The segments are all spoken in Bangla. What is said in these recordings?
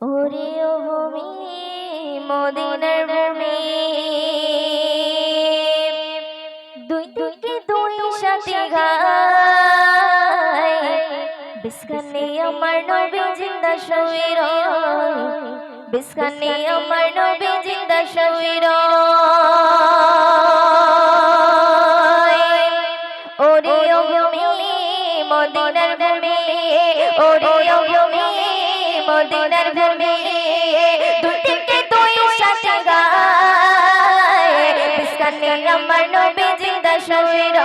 ওরে ও ভূমি, মদিনার ভূমি। দুই দিকে দুই সাথে গায় বিস্কানে আমার নবী জিন্দা শরীর বিস্কানে আমার নবী জিন্দা ওরে ও ভূমি, মদিনার ভূমি, ওরে মদিনার ভূমি দুই দিকে দুই সাথে গায় বিস্কানে আমার নবী জিন্দা শরীর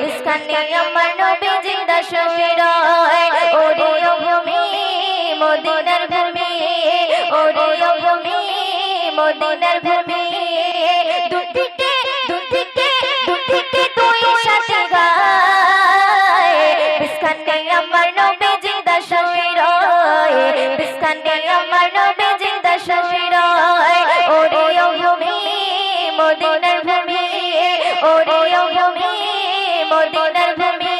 বিস্কানে আমার নবী জিন্দা শরীর ওরে ভূমি মদিনার ভূমি ওরে ভূমি মদিনার ভূমি দিকে দুই দিকে দুই সাথে গায় বিস্কানে আমার নবী মদিনার ভূমি ওরে ভূমি, মদিনার ভূমি।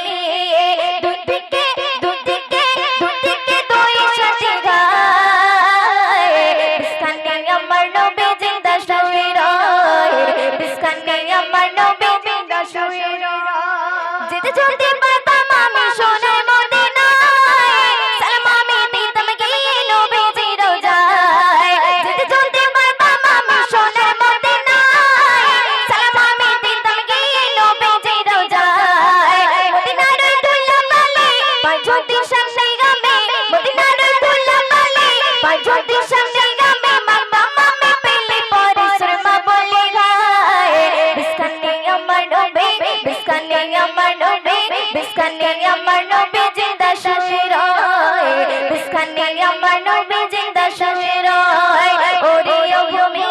দুই দিকে দুই দুই সাথে গায় বিস্কানে আমার নবী জিন্দা শরীর বিস্কানে আমার নবী জিন্দা শরীর যেতে চলতে পারতাম আমার নবী জিন্দা শরীর বিস্কানে আমার নবী জিন্দা শরীর ওরে ও ভূমি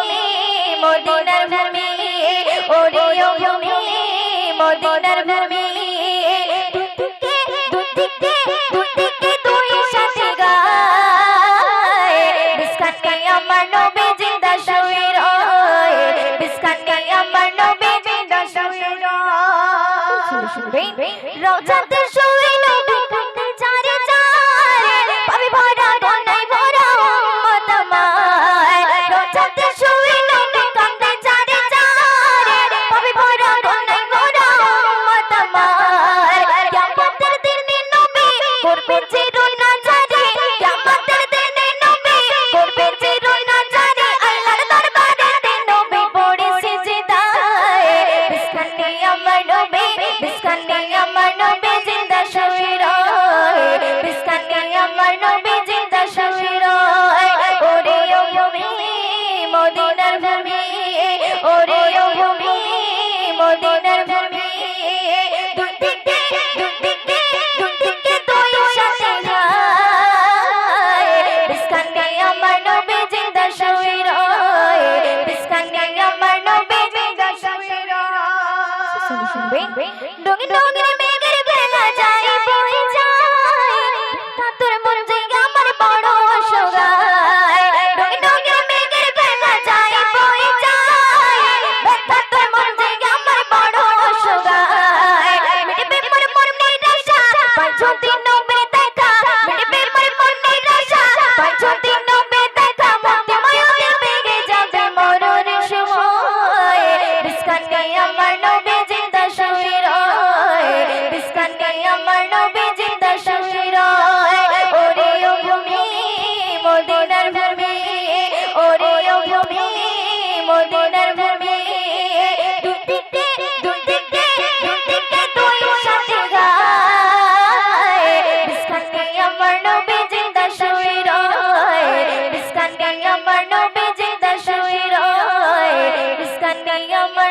রোজাতে শুয়ে ডোগে ডোগে মেঘের বেলা যায় বয়ে যায় বিস্কানে আমার নবে জিন্দা শরীর ওরে ও ভূমি, মদিনার ভূমি, ওরে ও ভূমি, মদিনার ভূমি। দুই দিকে দুই দিকে দুই দিকে দুই সাথে গায় বিস্কানে আমার নবে জিন্দা শরীর বিস্কানে আমার নবে জিন্দা শরীর বিস্কানে আমার